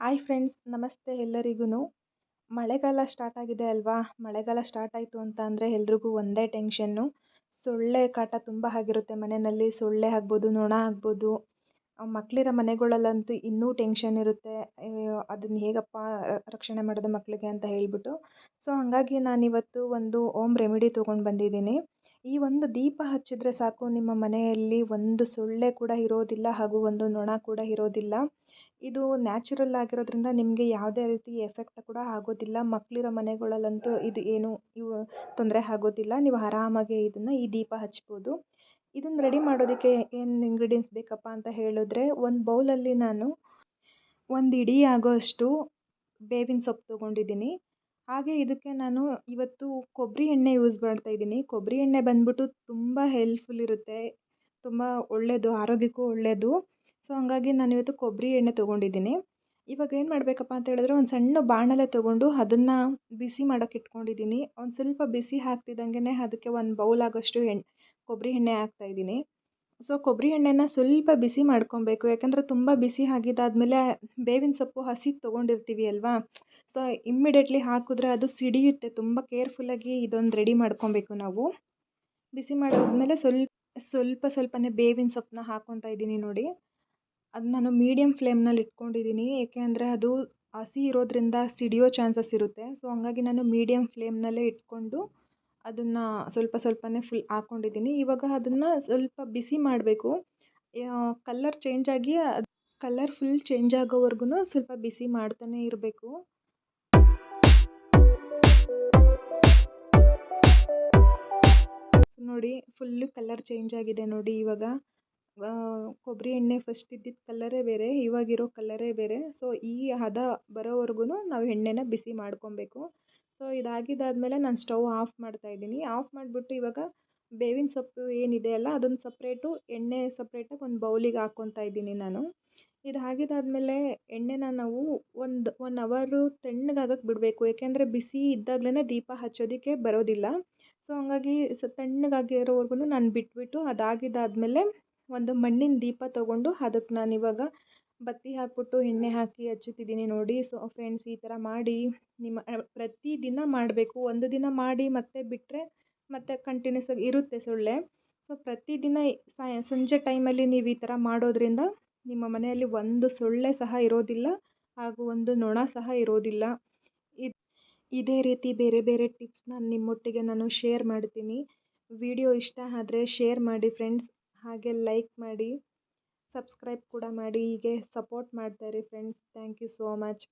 Hi friends ನಮಸ್ತೆ ಎಲ್ಲರಿಗೂ ಮಳೆಗಾಲ ಸ್ಟಾರ್ಟ್ ಆಗಿದೆ ಅಲ್ವಾ? ಮಳೆಗಾಲ ಸ್ಟಾರ್ಟ್ ಆಯಿತು ಅಂತ ಅಂದರೆ ಎಲ್ರಿಗೂ ಒಂದೇ ಟೆನ್ಷನ್ನು ಸೊಳ್ಳೆ ಕಾಟ ತುಂಬ ಆಗಿರುತ್ತೆ ಮನೆಯಲ್ಲಿ. ಸೊಳ್ಳೆ ಆಗ್ಬೋದು, ನೊಣ ಆಗ್ಬೋದು. ಮಕ್ಕಳಿರೋ ಮನೆಗಳಲ್ಲಂತೂ ಇನ್ನೂ ಟೆನ್ಷನ್ ಇರುತ್ತೆ. ಅದನ್ನು ಹೇಗಪ್ಪ ರಕ್ಷಣೆ ಮಾಡೋದು ಮಕ್ಕಳಿಗೆ ಅಂತ ಹೇಳಿಬಿಟ್ಟು. ಸೊ ಹಾಗಾಗಿ ನಾನಿವತ್ತು ಒಂದು ಓಮ್ ರೆಮಿಡಿ ತೊಗೊಂಡು ಬಂದಿದ್ದೀನಿ. ಈ ಒಂದು ದೀಪ ಹಚ್ಚಿದ್ರೆ ಸಾಕು, ನಿಮ್ಮ ಮನೆಯಲ್ಲಿ ಒಂದು ಸೊಳ್ಳೆ ಕೂಡ ಇರೋದಿಲ್ಲ ಹಾಗೂ ಒಂದು ನೊಣ ಕೂಡ ಇರೋದಿಲ್ಲ. ಇದು ನ್ಯಾಚುರಲ್ ಆಗಿರೋದ್ರಿಂದ ನಿಮಗೆ ಯಾವುದೇ ರೀತಿ ಎಫೆಕ್ಟ್ ಕೂಡ ಆಗೋದಿಲ್ಲ. ಮಕ್ಕಳಿರೋ ಮನೆಗಳಲ್ಲಂತೂ ಇದು ಏನು, ಇವು ತೊಂದರೆ ಆಗೋದಿಲ್ಲ. ನೀವು ಆರಾಮಾಗಿ ಇದನ್ನು ಈ ದೀಪ ಹಚ್ಬೋದು. ಇದನ್ನು ರೆಡಿ ಮಾಡೋದಕ್ಕೆ ಏನು ಇಂಗ್ರೀಡಿಯೆಂಟ್ಸ್ ಬೇಕಪ್ಪ ಅಂತ ಹೇಳಿದ್ರೆ, ಒಂದು ಬೌಲಲ್ಲಿ ನಾನು ಒಂದು ಇಡೀ ಆಗೋಷ್ಟು ಬೇವಿನ ಸೊಪ್ಪು ತೊಗೊಂಡಿದ್ದೀನಿ. ಹಾಗೆ ಇದಕ್ಕೆ ನಾನು ಇವತ್ತು ಕೊಬ್ಬರಿ ಎಣ್ಣೆ ಯೂಸ್ ಮಾಡ್ತಾ ಇದ್ದೀನಿ. ಕೊಬ್ಬರಿ ಎಣ್ಣೆ ಬಂದ್ಬಿಟ್ಟು ತುಂಬ ಹೆಲ್ಪ್ಫುಲ್ ಇರುತ್ತೆ. ತುಂಬ ಒಳ್ಳೆಯದು ಆರೋಗ್ಯಕ್ಕೂ ಒಳ್ಳೆಯದು ಸೊ ಹಂಗಾಗಿ ನಾನು ಇವತ್ತು ಕೊಬ್ಬರಿ ಎಣ್ಣೆ ತೊಗೊಂಡಿದ್ದೀನಿ. ಇವಾಗ ಏನು ಮಾಡಬೇಕಪ್ಪ ಅಂತ ಹೇಳಿದ್ರೆ ಒಂದು ಸಣ್ಣ ಬಾಣಲೆ ತೊಗೊಂಡು ಅದನ್ನು ಬಿಸಿ ಮಾಡೋಕೆ ಇಟ್ಕೊಂಡಿದ್ದೀನಿ. ಒಂದು ಸ್ವಲ್ಪ ಬಿಸಿ ಹಾಕ್ತಿದ್ದಂಗೆ ಅದಕ್ಕೆ ಒಂದು ಬೌಲ್ ಆಗೋಷ್ಟು ಎಣ್ಣೆ ಕೊಬ್ಬರಿ ಎಣ್ಣೆ ಹಾಕ್ತಾ ಇದ್ದೀನಿ. ಸೊ ಕೊಬ್ಬರಿ ಎಣ್ಣೆನ ಸ್ವಲ್ಪ ಬಿಸಿ ಮಾಡ್ಕೊಬೇಕು. ಯಾಕಂದರೆ ತುಂಬ ಬಿಸಿ ಆಗಿದ್ದಾದ್ಮೇಲೆ ಬೇವಿನ ಸೊಪ್ಪು ಹಸಿ ತೊಗೊಂಡಿರ್ತೀವಿ ಅಲ್ವಾ? ಸೊ ಇಮ್ಮಿಡಿಯೇಟ್ಲಿ ಹಾಕಿದ್ರೆ ಅದು ಸಿಡಿಯುತ್ತೆ. ತುಂಬ ಕೇರ್ಫುಲ್ಲಾಗಿ ಇದೊಂದು ರೆಡಿ ಮಾಡ್ಕೊಬೇಕು ನಾವು. ಬಿಸಿ ಮಾಡಾದ್ಮೇಲೆ ಸ್ವಲ್ಪ ಸ್ವಲ್ಪ ಸ್ವಲ್ಪನೇ ಬೇವಿನ ಸೊಪ್ಪನ್ನ ಹಾಕ್ಕೊತಾ ಇದ್ದೀನಿ ನೋಡಿ. ಅದು ನಾನು ಮೀಡಿಯಮ್ ಫ್ಲೇಮ್ನಲ್ಲಿ ಇಟ್ಕೊಂಡಿದ್ದೀನಿ ಏಕೆ ಅಂದರೆ ಅದು ಹಸಿ ಇರೋದ್ರಿಂದ ಸಿಡಿಯೋ ಚಾನ್ಸಸ್ ಇರುತ್ತೆ. ಸೊ, ಹಂಗಾಗಿ ನಾನು ಮೀಡಿಯಮ್ ಫ್ಲೇಮ್ನಲ್ಲೇ ಇಟ್ಕೊಂಡು ಅದನ್ನು ಸ್ವಲ್ಪ ಸ್ವಲ್ಪನೇ ಫುಲ್ ಹಾಕ್ಕೊಂಡಿದ್ದೀನಿ ಇವಾಗ ಅದನ್ನು ಸ್ವಲ್ಪ ಬಿಸಿ ಮಾಡಬೇಕು. ಕಲ್ಲರ್ ಚೇಂಜ್ ಆಗಿ ಅದು ಕಲ್ಲರ್ ಫುಲ್ ಚೇಂಜ್ ಆಗೋವರೆಗೂ ಸ್ವಲ್ಪ ಬಿಸಿ ಮಾಡ್ತಾನೇ ಇರಬೇಕು. ನೋಡಿ ಫುಲ್ಲು ಕಲರ್ ಚೇಂಜ್ ಆಗಿದೆ ನೋಡಿ ಇವಾಗ. ಕೊಬ್ಬರಿ ಎಣ್ಣೆ ಫಸ್ಟ್ ಇದ್ದಿದ್ದ ಕಲ್ಲರೇ ಬೇರೆ, ಇವಾಗಿರೋ ಕಲ್ಲರೇ ಬೇರೆ. ಸೊ ಈ ಹದ ಬರೋವರೆಗೂ ನಾವು ಎಣ್ಣೆನ ಬಿಸಿ ಮಾಡ್ಕೊಬೇಕು. ಸೊ ಇದಾಗಿದ್ದಾದಮೇಲೆ ನಾನು ಸ್ಟವ್ ಆಫ್ ಮಾಡ್ತಾ ಇದ್ದೀನಿ. ಆಫ್ ಮಾಡಿಬಿಟ್ಟು ಇವಾಗ ಬೇವಿನ ಸೊಪ್ಪು ಏನಿದೆ ಅಲ್ಲ ಅದನ್ನು ಸಪ್ರೇಟು ಎಣ್ಣೆ ಸಪ್ರೇಟಾಗಿ ಒಂದು ಬೌಲಿಗೆ ಹಾಕ್ಕೊತಾ ಇದ್ದೀನಿ ನಾನು. ಇದು ಆಗಿದ್ದಾದಮೇಲೆ ಎಣ್ಣೆನ ನಾವು ಒಂದು ಒನ್ ಅವರು ತಣ್ಣಗಾಗಕ್ಕೆ ಬಿಡಬೇಕು. ಏಕೆಂದರೆ ಬಿಸಿ ಇದ್ದಾಗಲೇ ದೀಪ ಹಚ್ಚೋದಕ್ಕೆ ಬರೋದಿಲ್ಲ. ಸೊ ಹಂಗಾಗಿ ಸೊ ತಣ್ಣಗಾಗಿರೋವರೆಗೂ ನಾನು ಬಿಟ್ಬಿಟ್ಟು ಅದಾಗಿದ್ದಾದಮೇಲೆ ಒಂದು ಮಣ್ಣಿನ ದೀಪ ತೊಗೊಂಡು ಅದಕ್ಕೆ ನಾನು ಇವಾಗ ಬತ್ತಿ ಹಾಕಿಬಿಟ್ಟು ಎಣ್ಣೆ ಹಾಕಿ ಹಚ್ಚುತ್ತಿದ್ದೀನಿ ನೋಡಿ. ಸೊ ಫ್ರೆಂಡ್ಸ್ ಈ ಥರ ಮಾಡಿ ನಿಮ್ಮ ಪ್ರತಿ ದಿನ ಮಾಡಬೇಕು. ಒಂದು ದಿನ ಮಾಡಿ ಮತ್ತೆ ಬಿಟ್ಟರೆ ಮತ್ತೆ ಕಂಟಿನ್ಯೂಸ್ ಆಗಿ ಇರುತ್ತೆ ಸೊಳ್ಳೆ. ಸೊ ಪ್ರತಿದಿನ ಸಾಯ, ಸಂಜೆ ಟೈಮಲ್ಲಿ ನೀವು ಈ ಥರ ಮಾಡೋದ್ರಿಂದ ನಿಮ್ಮ ಮನೆಯಲ್ಲಿ ಒಂದು ಸೊಳ್ಳೆ ಸಹ ಇರೋದಿಲ್ಲ. ಹಾಗೂ ಒಂದು ನೊಣ ಸಹ ಇರೋದಿಲ್ಲ. ಇದೇ ರೀತಿ ಬೇರೆ ಬೇರೆ ಟಿಪ್ಸ್ನ ನಿಮ್ಮೊಟ್ಟಿಗೆ ನಾನು ಶೇರ್ ಮಾಡ್ತೀನಿ. ವಿಡಿಯೋ ಇಷ್ಟ ಆದರೆ ಶೇರ್ ಮಾಡಿ ಫ್ರೆಂಡ್ಸ್ ಹಾಗೆ ಲೈಕ್ ಮಾಡಿ ಸಬ್ಸ್ಕ್ರೈಬ್ ಕೂಡ ಮಾಡಿ, ಹೀಗೆ support ಮಾಡ್ತಾಯಿರಿ friends thank you so much